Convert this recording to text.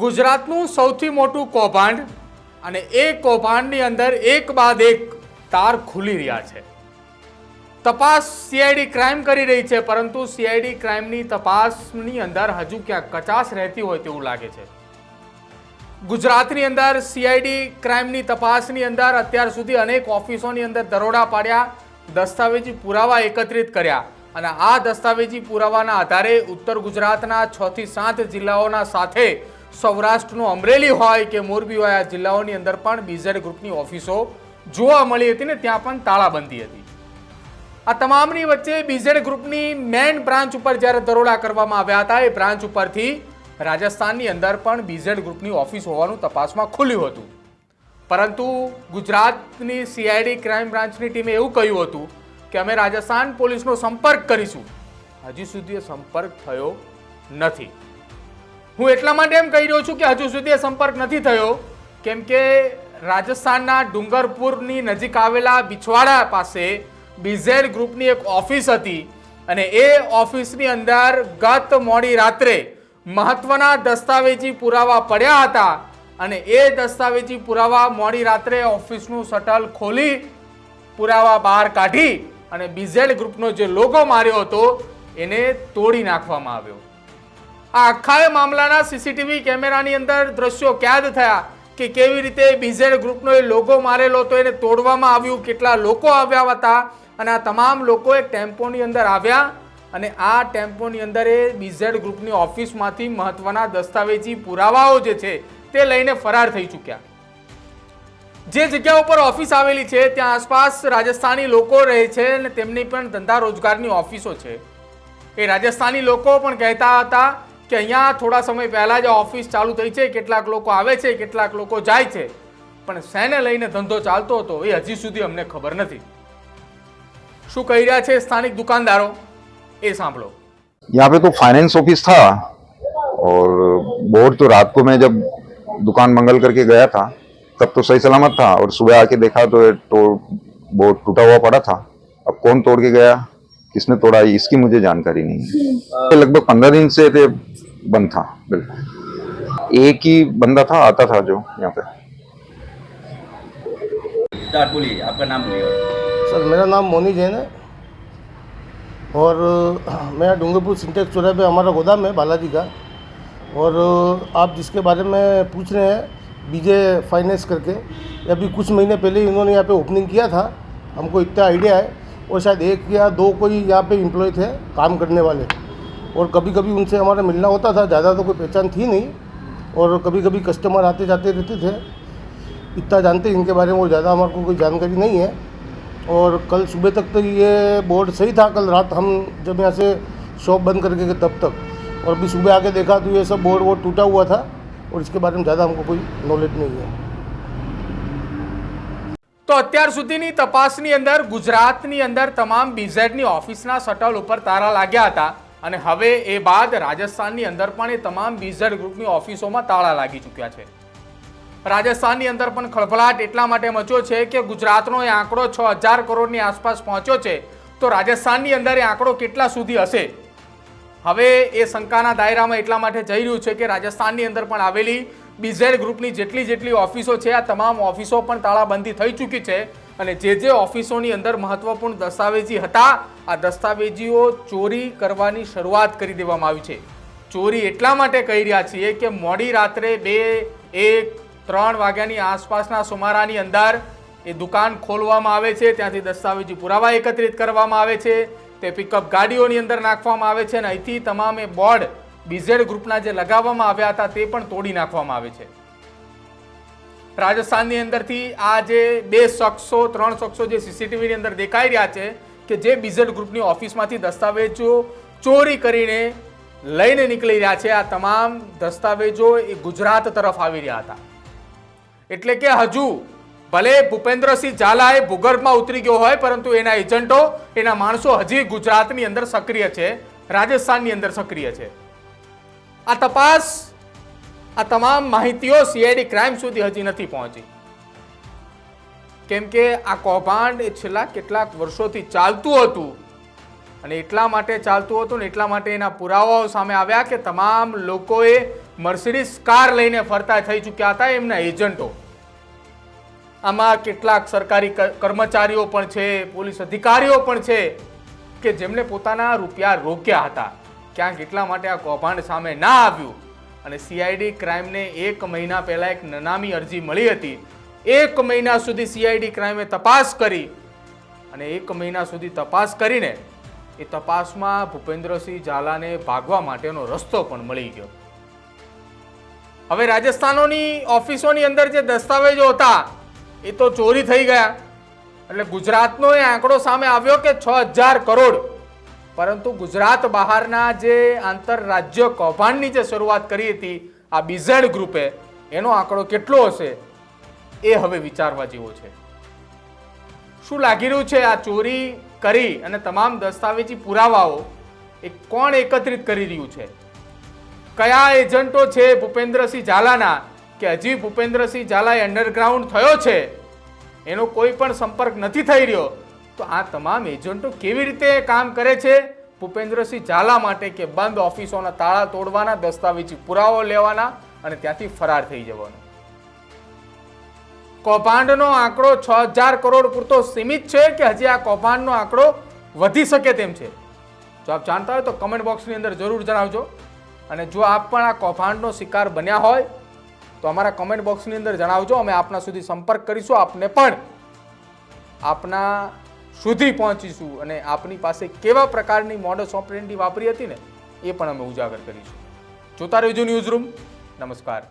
ગુજરાતનું સૌથી મોટું કૌભાંડ અને એ કૌભાંડની અંદર એક બાદ એક તાર ખુલી રહ્યા છે. તપાસ સીઆઈડી ક્રાઇમ કરી રહી છે, પરંતુ સીઆઈડી ક્રાઇમની તપાસની અંદર હજુ ક્યાંક કચાશ રહેતી હોય તેવું લાગે છે. ગુજરાતની અંદર સીઆઈડી ક્રાઇમની તપાસની અંદર અત્યાર સુધી અનેક ઓફિસોની અંદર દરોડા પાડ્યા, દસ્તાવેજી પુરાવા એકત્રિત કર્યા અને આ દસ્તાવેજી પુરાવાના આધારે ઉત્તર ગુજરાતના છ થી સાત જિલ્લાઓના સાથે સૌરાષ્ટ્રનું અમરેલી હોય કે મોરબી હોય, આ જિલ્લાઓની અંદર પણ બીઝેડ ગ્રુપની ઓફિસો જોવા મળી હતી ને ત્યાં પણ તાળાબંધી હતી. આ તમામની વચ્ચે બીઝેડ ગ્રુપની મેન બ્રાન્ચ ઉપર જ્યારે દરોડા કરવામાં આવ્યા હતા, એ બ્રાન્ચ ઉપરથી રાજસ્થાનની અંદર પણ બીઝેડ ગ્રુપની ઓફિસ હોવાનું તપાસમાં ખુલ્યું હતું. પરંતુ ગુજરાતની સીઆઈડી ક્રાઇમ બ્રાન્ચની ટીમે એવું કહ્યું હતું કે અમે રાજસ્થાન પોલીસનો સંપર્ક કરીશું. હજી સુધી સંપર્ક થયો નથી. હું એટલા માટે એમ કહી રહ્યો છું કે હજુ સુધી એ સંપર્ક નથી થયો, કેમ કે રાજસ્થાનના ડુંગરપુરની નજીક આવેલા બિછવાડા પાસે બીઝેડ ગ્રુપની એક ઓફિસ હતી અને એ ઓફિસની અંદર ગત મોડી રાત્રે મહત્વના દસ્તાવેજી પુરાવા પડ્યા હતા અને એ દસ્તાવેજી પુરાવા મોડી રાત્રે ઓફિસનું શટલ ખોલી પુરાવા બહાર કાઢી અને બીઝેડ ગ્રુપનો જે લોગો માર્યો હતો, એને તોડી નાખવામાં આવ્યો. આ આખા મામલાના સીસીટીવી કેમેરાની અંદર દ્રશ્યો કેદ થયા કે કેવી રીતે બીઝેડ ગ્રુપનો એ લોગો મારેલો હતો, એને તોડવામાં આવ્યું, કેટલા લોકો આવ્યા હતા અને આ તમામ લોકો એક ટેમ્પોની અંદર આવ્યા અને આ ટેમ્પોની અંદર એ બીઝેડ ગ્રુપની ઓફિસમાંથી મહત્વના દસ્તાવેજી પુરાવાઓ જે છે તે લઈને ફરાર થઈ ચૂક્યા. જે જગ્યા ઉપર ઓફિસ આવેલી છે, ત્યાં આસપાસ રાજસ્થાની લોકો રહે છે અને તેમની પણ ધંધા રોજગારની ઓફિસો છે. એ રાજસ્થાની લોકો પણ કહેતા હતા કે અહીંયા થોડા સમય પહેલા જ ઓફિસ ચાલુ થઈ છે કેટલાક લોકો આવે છે કેટલાક લોકો જાય છે પણ શેને લઈને ધંધો ચાલતો હતો એ હજી સુધી અમને ખબર નથી શું કહી રહ્યા છે સ્થાનિક દુકાનદારો એ સાંભળો यहाँ पे तो फाइनेंस ऑफिस था और बोर्ड तो रात को मैं जब दुकान मंगल करके गया था तब तो सही सलामत था और सुबह आके देखा तो ये तो बोर्ड टूटा हुआ पड़ा था अब कौन तोड़ के गया किसने तोड़ा इसकी मुझे जानकारी नहीं है लगभग पंद्रह दिन से थे बंद था बिल्कुल। एक ही बंदा था आता था जो यहाँ पे। बोलिए आपका नाम बोलिए। सर मेरा नाम मोनी जैन है। और मैं डूंगरपुर सिंटेक्स चौराहे पे हमारा गोदाम है बालाजी का। और आप जिसके बारे में पूछ रहे हैं बीजे फाइनेंस करके अभी कुछ महीने पहले ही इन्होंने यहाँ पे ओपनिंग किया था। हमको इतना आइडिया है और शायद एक या दो कोई यहाँ पे एम्प्लॉय थे काम करने वाले। और कभी कभी उनसे हमारा मिलना होता था ज़्यादा तो कोई पहचान थी नहीं और कभी कभी कस्टमर आते जाते रहते थे इतना जानते इनके बारे में और ज़्यादा हमारे को कोई जानकारी नहीं है और कल सुबह तक तो ये बोर्ड सही था कल रात हम जब यहाँ से शॉप बंद करके गए तब तक और अभी सुबह आके देखा तो ये सब बोर्ड वोर्ड टूटा हुआ था और इसके बारे में ज़्यादा हमको कोई नॉलेज नहीं है તો અત્યાર સુધીની તપાસની અંદર ગુજરાતની અંદર તમામ બીઝેડની ઓફિસના શટલ ઉપર તારા લાગ્યા હતા અને હવે એ બાદ રાજસ્થાનની અંદર પણ એ તમામ બીઝેડ ગ્રુપની ઓફિસોમાં તાળા લાગી ચૂક્યા છે. રાજસ્થાનની અંદર પણ ખળભળાટ એટલા માટે મચ્યો છે કે ગુજરાતનો એ આંકડો છ હજાર કરોડની આસપાસ પહોંચ્યો છે, તો રાજસ્થાનની અંદર એ આંકડો કેટલા સુધી હશે? હવે એ શંકાના દાયરામાં એટલા માટે જઈ રહ્યું છે કે રાજસ્થાનની અંદર પણ આવેલી બીઝેડ ગ્રુપની જેટલી જેટલી ઓફિસો છે, આ તમામ ઓફિસો પણ તાળાબંધી થઈ ચૂકી છે. અને જે જે ઓફિસોની અંદર મહત્વપૂર્ણ દસ્તાવેજી હતા, આ દસ્તાવેજીઓ ચોરી કરવાની શરૂઆત કરી દેવામાં આવી છે. ચોરી એટલા માટે કહી રહ્યા છીએ કે મોડી રાત્રે બે, એક, ત્રણ વાગ્યાની આસપાસના સુમારાની અંદર એ દુકાન ખોલવામાં આવે છે, ત્યાંથી દસ્તાવેજી પુરાવા એકત્રિત કરવામાં આવે છે, તે પિકઅપ ગાડીઓની અંદર નાખવામાં આવે છે અને અહીંથી તમામ બોર્ડ બીઝેડ ગ્રુપના જે લગાવવામાં આવ્યા હતા તે પણ તોડી નાખવામાં આવે છે. રાજસ્થાનની અંદરથી આ જે બે શખ્સો, ત્રણ શખ્સો જે સીસીટીવીની અંદર દેખાઈ રહ્યા છે કે જે બીઝેડ ગ્રુપની ઓફિસમાંથી દસ્તાવેજો ચોરી કરીને લઈને નીકળી રહ્યા છે, આ તમામ દસ્તાવેજો એ ગુજરાત તરફ આવી રહ્યા હતા. એટલે કે હજુ ભલે ભૂપેન્દ્રસિંહ ઝાલા એ ભૂગર્ભમાં ઉતરી ગયો હોય, પરંતુ એના એજન્ટો, એના માણસો હજી ગુજરાતની અંદર સક્રિય છે, રાજસ્થાનની અંદર સક્રિય છે. આ તપાસ આ તમામ માહિતીઓ સીઆઈડી ક્રાઇમ સુધી હજી નથી પહોંચી. કેમ કે આ કૌભાંડ એ છેલ્લા કેટલાક વર્ષોથી ચાલતું હતું. અને એટલા માટે ચાલતું હતું ને એટલા માટે એના પુરાવાઓ સામે આવ્યા કે તમામ લોકોએ મર્સિડીઝ કાર લઈને ફરતા થઈ ચૂક્યા હતા એમના એજન્ટો. આમાં કેટલાક સરકારી કર્મચારીઓ પણ છે, પોલીસ અધિકારીઓ પણ છે કે જેમણે પોતાના રૂપિયા રોક્યા હતા. ક્યાંક એટલા માટે આ કૌભાંડ સામે ના આવ્યું. અને સીઆઈડી ક્રાઇમને એક મહિના પહેલાં એક નનામી અરજી મળી હતી. એક મહિના સુધી સીઆઈડી ક્રાઇમે તપાસ કરી અને એક મહિના સુધી તપાસ કરીને એ તપાસમાં ભૂપેન્દ્રસિંહ ઝાલાને ભાગવા માટેનો રસ્તો પણ મળી ગયો. હવે રાજસ્થાનોની ઓફિસોની અંદર જે દસ્તાવેજો હતા, એ તો ચોરી થઈ ગયા. એટલે ગુજરાતનો એ આંકડો સામે આવ્યો કે છ હજાર કરોડ પરંતુ ગુજરાત બહારના જે આંતરરાજ્ય કૌભાંડની જે શરૂઆત કરી હતી, આ બીઝેડ ગ્રુપે, એનો આંકડો કેટલો હશે? એ હવે વિચારવા જેવો છે. શું લાગી રહ્યું છે આ ચોરી કરી અને તમામ દસ્તાવેજી પુરાવાઓ એ કોણ એકત્રિત કરી રહ્યું છે? કયા એજન્ટો છે ભૂપેન્દ્રસિંહ ઝાલાના કે હજી ભૂપેન્દ્રસિંહ ઝાલાએ અંડરગ્રાઉન્ડ થયો છે? એનો કોઈ પણ સંપર્ક નથી થઈ રહ્યો. તો આ તમામ એજન્ટો કેવી રીતે કામ કરે છે? ભૂપેન્દ્રસિંહ ઝાલા માટે કે બંધ ઓફિસોના તાળા તોડવાના, દસ્તાવેજી પુરાવો લેવાના અને ત્યાંથી ફરાર થઈ જવાનો? કૌભાંડનો આંકડો છ હજાર કરોડ પૂરતો સીમિત છે કે હજી આ કૌભાંડનો આંકડો વધી શકે તેમ છે? જો આપ જાણતા હોય તો કમેન્ટ બોક્સની અંદર જરૂર જણાવજો. અને જો આપ પણ આ કૌભાંડનો શિકાર બન્યા હોય, તો અમારા કમેન્ટ બોક્સની અંદર જણાવજો. અમે આપના સુધી સંપર્ક કરીશું. આપને પણ આપના સુધી પહોંચીશું અને આપની પાસે કેવા પ્રકારની મોડસ ઓપરેન્ટી વાપરી હતી ને એ પણ અમે ઉજાગર કરીશું. જોતા રહેજો ન્યૂઝ રૂમ નમસ્કાર.